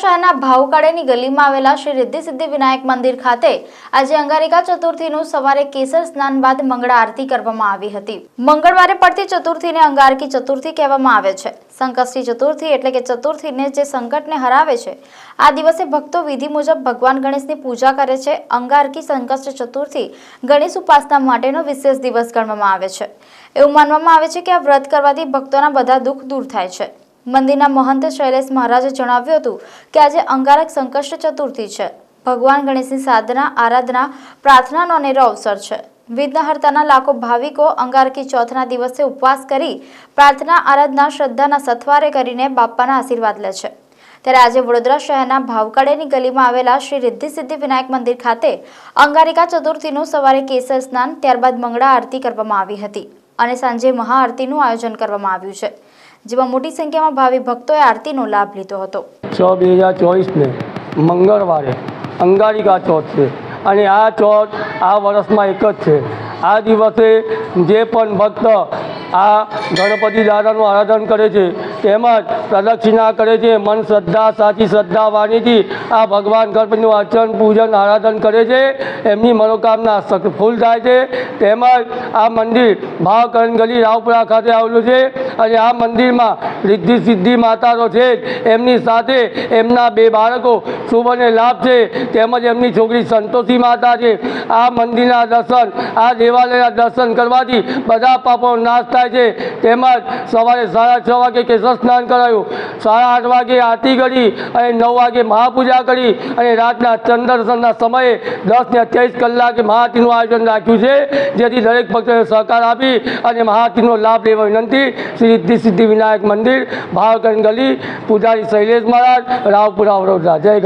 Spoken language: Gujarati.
શહેરના ભાવકાળેની ગલીમાં આવેલા શ્રી રિદ્ધિ સિદ્ધિ વિનાયક મંદિર ખાતે આજે અંગારિકા ચતુર્થીનું સવારે કેસર સ્નાન બાદ મંગળા આરતી કરવામાં આવી હતી. મંગળવારે પડતી ચતુર્થીને અંગારકી ચતુર્થી કહેવામાં આવે છે. સંકષ્ટી ચતુર્થી એટલે કે ચતુર્થીને જે સંકટને હરાવે છે, આ દિવસે ભક્તો વિધિ મુજબ ભગવાન ગણેશની પૂજા કરે છે. અંગારકી સંકષ્ટ ચતુર્થી ગણેશ ઉપાસના માટેનો વિશેષ દિવસ ગણવામાં આવે છે. એવું માનવામાં આવે છે કે આ વ્રત કરવાથી ભક્તોના બધા દુઃખ દૂર થાય છે. મંદિરના મહંત શૈલેષ મહારાજે જણાવ્યું હતું કે આજે અંગારક સંકષ્ટ ચતુર્થી છે. ભગવાન ગણેશની સાધના, આરાધના, પ્રાર્થનાનો અનેરો અવસર છે. વિઘ્નહર્તાના લાખો ભાવિકો અંગારકી ચોથના દિવસે ઉપવાસ કરી પ્રાર્થના, આરાધના, શ્રદ્ધાના સથવારે કરીને બાપાના આશીર્વાદ લે છે. ત્યારે આજે વડોદરા શહેરના ભાવકાળેની ગલીમાં આવેલા શ્રી રિદ્ધિ સિદ્ધિ વિનાયક મંદિર ખાતે અંગારિકા ચતુર્થીનું સવારે કેસર સ્નાન, ત્યારબાદ મંગળા આરતી કરવામાં આવી હતી. અને સાંજે મહાઆરતીનું આયોજન કરવામાં આવ્યું છે, જેમાં મોટી સંખ્યામાં ભાવિ ભક્તોએ આરતીનો લાભ લીધો હતો. છ બે હજાર ચોવીસને મંગળવારે અંગારિકા ચોથ છે અને આ ચોથ આ વર્ષમાં એક જ છે. આ દિવસે જે પણ ભક્ત આ ગણપતિ દાદાનું આરાધન કરે છે તેમજ પ્રદક્ષિણા કરે છે, મન શ્રદ્ધા, સાચી શ્રદ્ધા વાણીથી આ ભગવાન ગણપતિનું અર્ચન પૂજન, આરાધન કરે છે. એમની મનોકામના સફળ થાય છે. તેમજ આ મંદિર ભાવકરણ ગલી રાવપુરા ખાતે આવેલું છે અને આ મંદિરમાં રિદ્ધિ સિદ્ધિ માતાનો છે જ. એમની સાથે એમના બે બાળકો શુભને લાભ છે. તેમજ એમની છોકરી સંતોષી માતા છે. આ મંદિરના દર્શન, આ દેવાલયના દર્શન કરવાથી બધા પાપો નાશ થાય છે. તેમજ સવારે સાડા છ વાગે કેશર સ્નાન કરાયું. સાડા આઠ વાગે આરતી કરી અને નવ વાગે મહાપૂજા કરી અને રાતના ચંદ્રદર્શનના સમયે દસ ને અઠ્યાવીસ કલાકે મહાઆરતીનું આયોજન રાખ્યું છે. જેથી દરેક ભક્તોને સહકાર આપી અને મહાઆરતીનો લાભ લેવા વિનંતી. શ્રી સિદ્ધિ વિનાયક મંદિર ભાવકરણ ગલી પૂજારી શૈલેષ મહારાજ રાવપુરા વડોદરા. જય